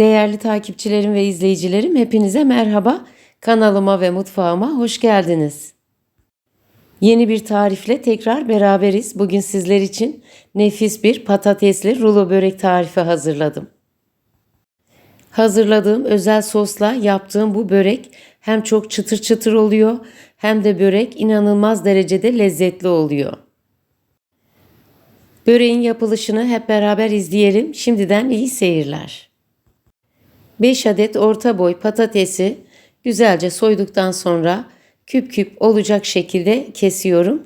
Değerli takipçilerim ve izleyicilerim hepinize merhaba. Kanalıma ve mutfağıma hoş geldiniz. Yeni bir tarifle tekrar beraberiz. Bugün sizler için nefis bir patatesli rulo börek tarifi hazırladım. Hazırladığım özel sosla yaptığım bu börek hem çok çıtır çıtır oluyor hem de börek inanılmaz derecede lezzetli oluyor. Böreğin yapılışını hep beraber izleyelim. Şimdiden iyi seyirler. 5 adet orta boy patatesi güzelce soyduktan sonra küp küp olacak şekilde kesiyorum.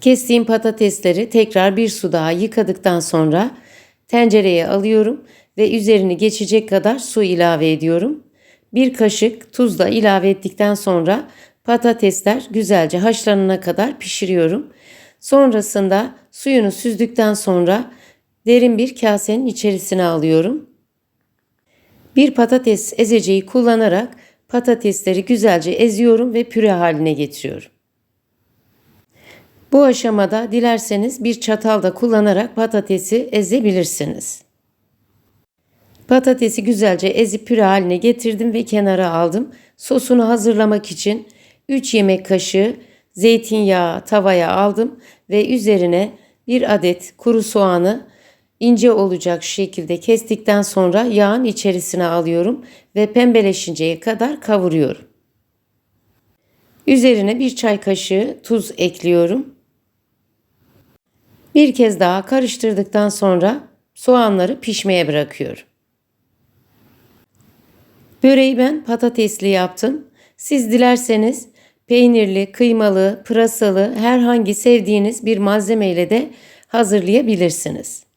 Kestiğim patatesleri tekrar bir su daha yıkadıktan sonra tencereye alıyorum ve üzerini geçecek kadar su ilave ediyorum. Bir kaşık tuz da ilave ettikten sonra patatesler güzelce haşlanana kadar pişiriyorum. Sonrasında suyunu süzdükten sonra derin bir kasenin içerisine alıyorum. Bir patates ezeceği kullanarak patatesleri güzelce eziyorum ve püre haline getiriyorum. Bu aşamada dilerseniz bir çatal da kullanarak patatesi ezebilirsiniz. Patatesi güzelce ezip püre haline getirdim ve kenara aldım. Sosunu hazırlamak için 3 yemek kaşığı zeytinyağı tavaya aldım ve üzerine bir adet kuru soğanı ince olacak şekilde kestikten sonra yağın içerisine alıyorum ve pembeleşinceye kadar kavuruyorum. Üzerine bir çay kaşığı tuz ekliyorum. Bir kez daha karıştırdıktan sonra soğanları pişmeye bırakıyorum. Böreği ben patatesli yaptım. Siz dilerseniz peynirli, kıymalı, pırasalı herhangi sevdiğiniz bir malzemeyle de hazırlayabilirsiniz.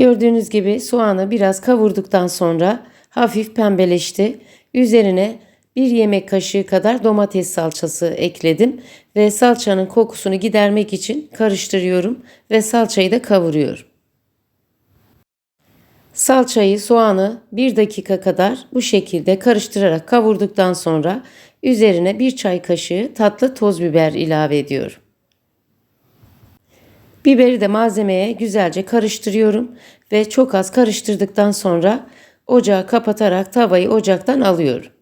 Gördüğünüz gibi soğanı biraz kavurduktan sonra hafif pembeleşti. Üzerine bir yemek kaşığı kadar domates salçası ekledim ve salçanın kokusunu gidermek için karıştırıyorum ve salçayı da kavuruyorum. Salçayı, soğanı bir dakika kadar bu şekilde karıştırarak kavurduktan sonra üzerine bir çay kaşığı tatlı toz biber ilave ediyorum. Biberi de malzemeye güzelce karıştırıyorum ve çok az karıştırdıktan sonra ocağı kapatarak tavayı ocaktan alıyorum.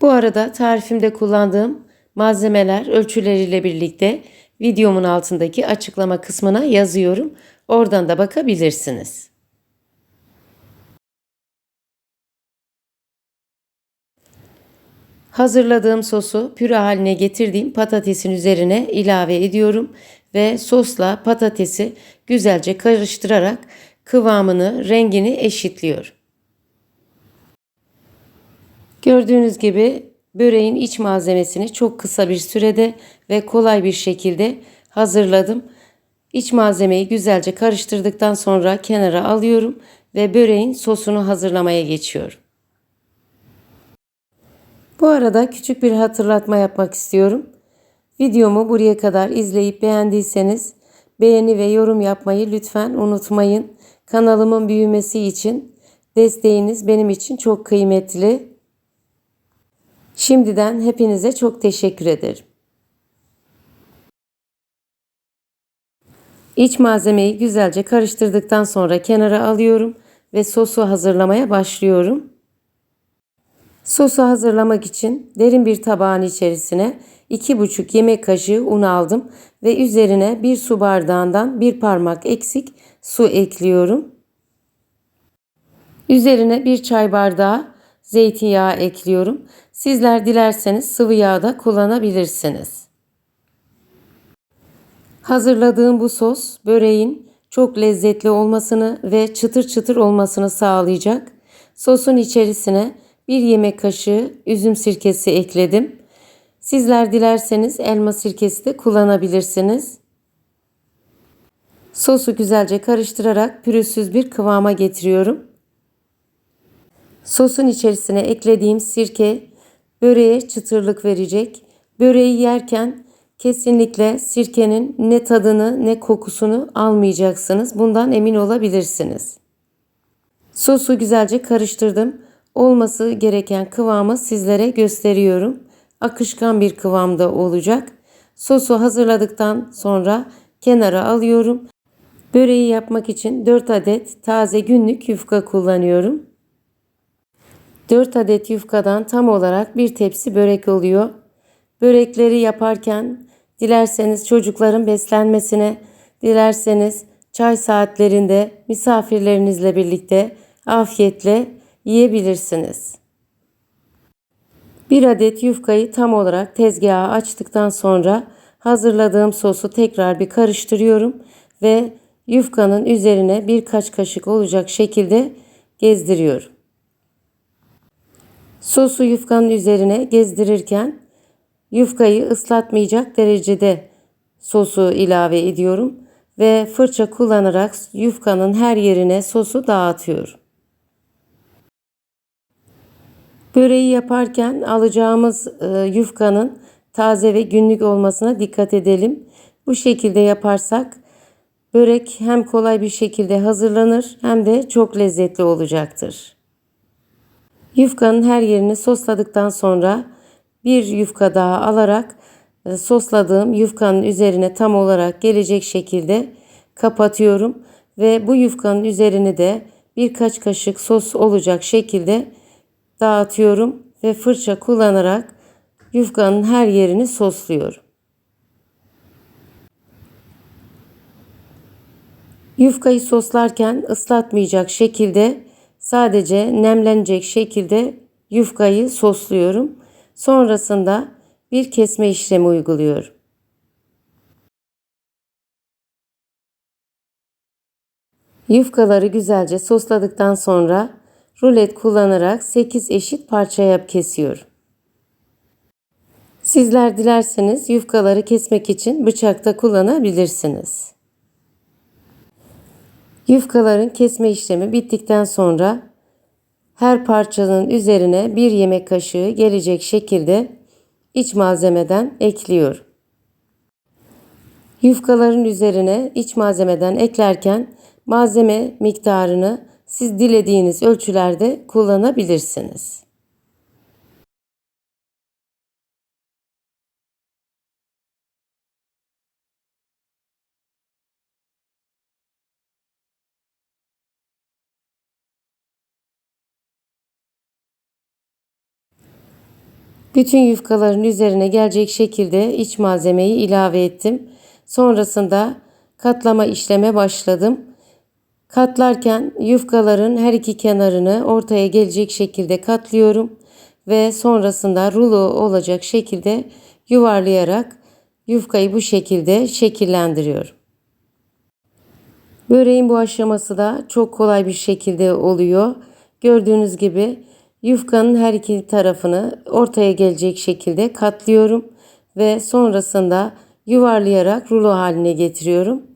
Bu arada tarifimde kullandığım malzemeler ölçüleriyle birlikte videomun altındaki açıklama kısmına yazıyorum. Oradan da bakabilirsiniz. Hazırladığım sosu püre haline getirdiğim patatesin üzerine ilave ediyorum ve sosla patatesi güzelce karıştırarak kıvamını, rengini eşitliyorum. Gördüğünüz gibi böreğin iç malzemesini çok kısa bir sürede ve kolay bir şekilde hazırladım. İç malzemeyi güzelce karıştırdıktan sonra kenara alıyorum ve böreğin sosunu hazırlamaya geçiyorum. Bu arada küçük bir hatırlatma yapmak istiyorum. Videomu buraya kadar izleyip beğendiyseniz beğeni ve yorum yapmayı lütfen unutmayın. Kanalımın büyümesi için desteğiniz benim için çok kıymetli. Şimdiden hepinize çok teşekkür ederim. İç malzemeyi güzelce karıştırdıktan sonra kenara alıyorum ve sosu hazırlamaya başlıyorum. Sosu hazırlamak için derin bir tabağın içerisine 2,5 yemek kaşığı un aldım ve üzerine bir su bardağından bir parmak eksik su ekliyorum. Üzerine bir çay bardağı zeytinyağı ekliyorum. Sizler dilerseniz sıvı yağ da kullanabilirsiniz. Hazırladığım bu sos böreğin çok lezzetli olmasını ve çıtır çıtır olmasını sağlayacak. Sosun içerisine bir yemek kaşığı üzüm sirkesi ekledim. Sizler dilerseniz elma sirkesi de kullanabilirsiniz. Sosu güzelce karıştırarak pürüzsüz bir kıvama getiriyorum. Sosun içerisine eklediğim sirke böreğe çıtırlık verecek. Böreği yerken kesinlikle sirkenin ne tadını ne kokusunu almayacaksınız. Bundan emin olabilirsiniz. Sosu güzelce karıştırdım. Olması gereken kıvamı sizlere gösteriyorum. Akışkan bir kıvamda olacak. Sosu hazırladıktan sonra kenara alıyorum. Böreği yapmak için 4 adet taze günlük yufka kullanıyorum. 4 adet yufkadan tam olarak bir tepsi börek oluyor. Börekleri yaparken dilerseniz çocukların beslenmesine, dilerseniz çay saatlerinde misafirlerinizle birlikte afiyetle yiyebilirsiniz. Bir adet yufkayı tam olarak tezgaha açtıktan sonra hazırladığım sosu tekrar bir karıştırıyorum ve yufkanın üzerine birkaç kaşık olacak şekilde gezdiriyorum. Sosu yufkanın üzerine gezdirirken yufkayı ıslatmayacak derecede sosu ilave ediyorum ve fırça kullanarak yufkanın her yerine sosu dağıtıyorum. Böreği yaparken alacağımız e, yufkanın taze ve günlük olmasına dikkat edelim. Bu şekilde yaparsak börek hem kolay bir şekilde hazırlanır hem de çok lezzetli olacaktır. Yufkanın her yerini sosladıktan sonra bir yufka daha alarak e, sosladığım yufkanın üzerine tam olarak gelecek şekilde kapatıyorum ve bu yufkanın üzerine de birkaç kaşık sos olacak şekilde dağıtıyorum ve fırça kullanarak yufkanın her yerini sosluyorum. Yufkayı soslarken ıslatmayacak şekilde sadece nemlenecek şekilde yufkayı sosluyorum. Sonrasında bir kesme işlemi uyguluyorum. Yufkaları güzelce sosladıktan sonra rulet kullanarak 8 eşit parçaya kesiyorum. Sizler dilerseniz yufkaları kesmek için bıçakta kullanabilirsiniz. Yufkaların kesme işlemi bittikten sonra her parçanın üzerine bir yemek kaşığı gelecek şekilde iç malzemeden ekliyorum. Yufkaların üzerine iç malzemeden eklerken malzeme miktarını siz dilediğiniz ölçülerde kullanabilirsiniz. Bütün yufkaların üzerine gelecek şekilde iç malzemeyi ilave ettim. Sonrasında katlama işleme başladım. Katlarken yufkaların her iki kenarını ortaya gelecek şekilde katlıyorum ve sonrasında rulo olacak şekilde yuvarlayarak yufkayı bu şekilde şekillendiriyorum. Böreğin bu aşaması da çok kolay bir şekilde oluyor. Gördüğünüz gibi yufkanın her iki tarafını ortaya gelecek şekilde katlıyorum ve sonrasında yuvarlayarak rulo haline getiriyorum.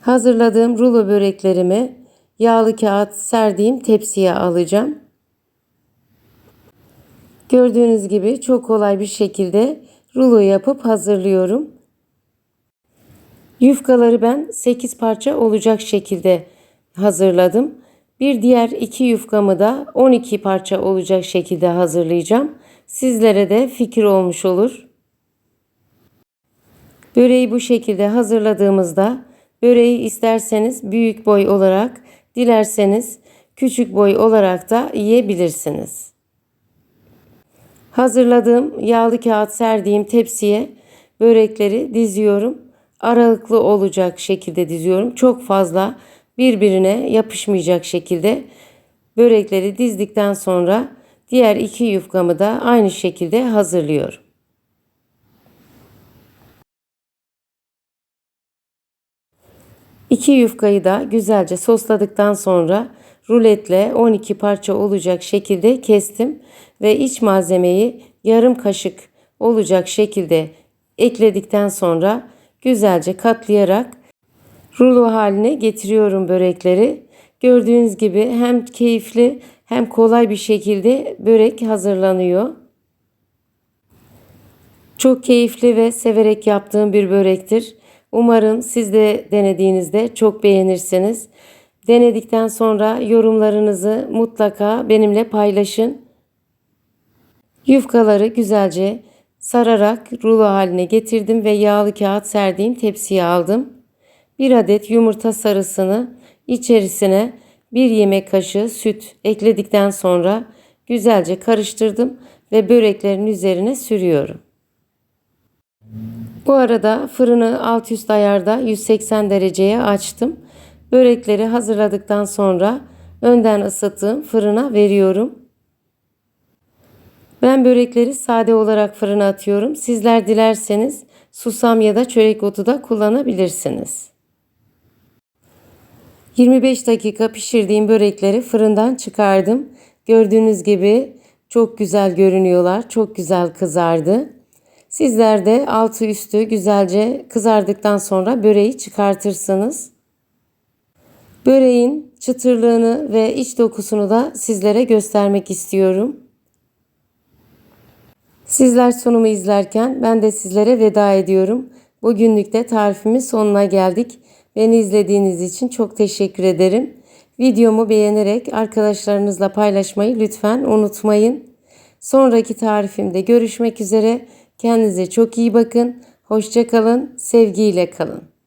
Hazırladığım rulo böreklerimi yağlı kağıt serdiğim tepsiye alacağım. Gördüğünüz gibi çok kolay bir şekilde rulo yapıp hazırlıyorum. Yufkaları ben 8 parça olacak şekilde hazırladım. Bir diğer iki yufkamı da 12 parça olacak şekilde hazırlayacağım. Sizlere de fikir olmuş olur. Böreği bu şekilde hazırladığımızda Böreği isterseniz büyük boy olarak, dilerseniz küçük boy olarak da yiyebilirsiniz. Hazırladığım yağlı kağıt serdiğim tepsiye börekleri diziyorum. Aralıklı olacak şekilde diziyorum. Çok fazla birbirine yapışmayacak şekilde börekleri dizdikten sonra diğer iki yufkamı da aynı şekilde hazırlıyorum. İki yufkayı da güzelce sosladıktan sonra ruletle 12 parça olacak şekilde kestim ve iç malzemeyi yarım kaşık olacak şekilde ekledikten sonra güzelce katlayarak rulo haline getiriyorum börekleri. Gördüğünüz gibi hem keyifli hem kolay bir şekilde börek hazırlanıyor. Çok keyifli ve severek yaptığım bir börektir. Umarım siz de denediğinizde çok beğenirsiniz. Denedikten sonra yorumlarınızı mutlaka benimle paylaşın. Yufkaları güzelce sararak rulo haline getirdim ve yağlı kağıt serdiğim tepsiye aldım. 1 adet yumurta sarısını içerisine 1 yemek kaşığı süt ekledikten sonra güzelce karıştırdım ve böreklerin üzerine sürüyorum. Bu arada fırını alt üst ayarda 180 dereceye açtım. Börekleri hazırladıktan sonra önden ısıttığım fırına veriyorum. Ben börekleri sade olarak fırına atıyorum. Sizler dilerseniz susam ya da çörek otu da kullanabilirsiniz. 25 dakika pişirdiğim börekleri fırından çıkardım. Gördüğünüz gibi çok güzel görünüyorlar. Çok güzel kızardı. Sizler de altı üstü güzelce kızardıktan sonra böreği çıkartırsınız. Böreğin çıtırlığını ve iç dokusunu da sizlere göstermek istiyorum. Sizler sunumu izlerken ben de sizlere veda ediyorum. Bugünlük de tarifimin sonuna geldik. Beni izlediğiniz için çok teşekkür ederim. Videomu beğenerek arkadaşlarınızla paylaşmayı lütfen unutmayın. Sonraki tarifimde görüşmek üzere. Kendinize çok iyi bakın. Hoşça kalın. Sevgiyle kalın.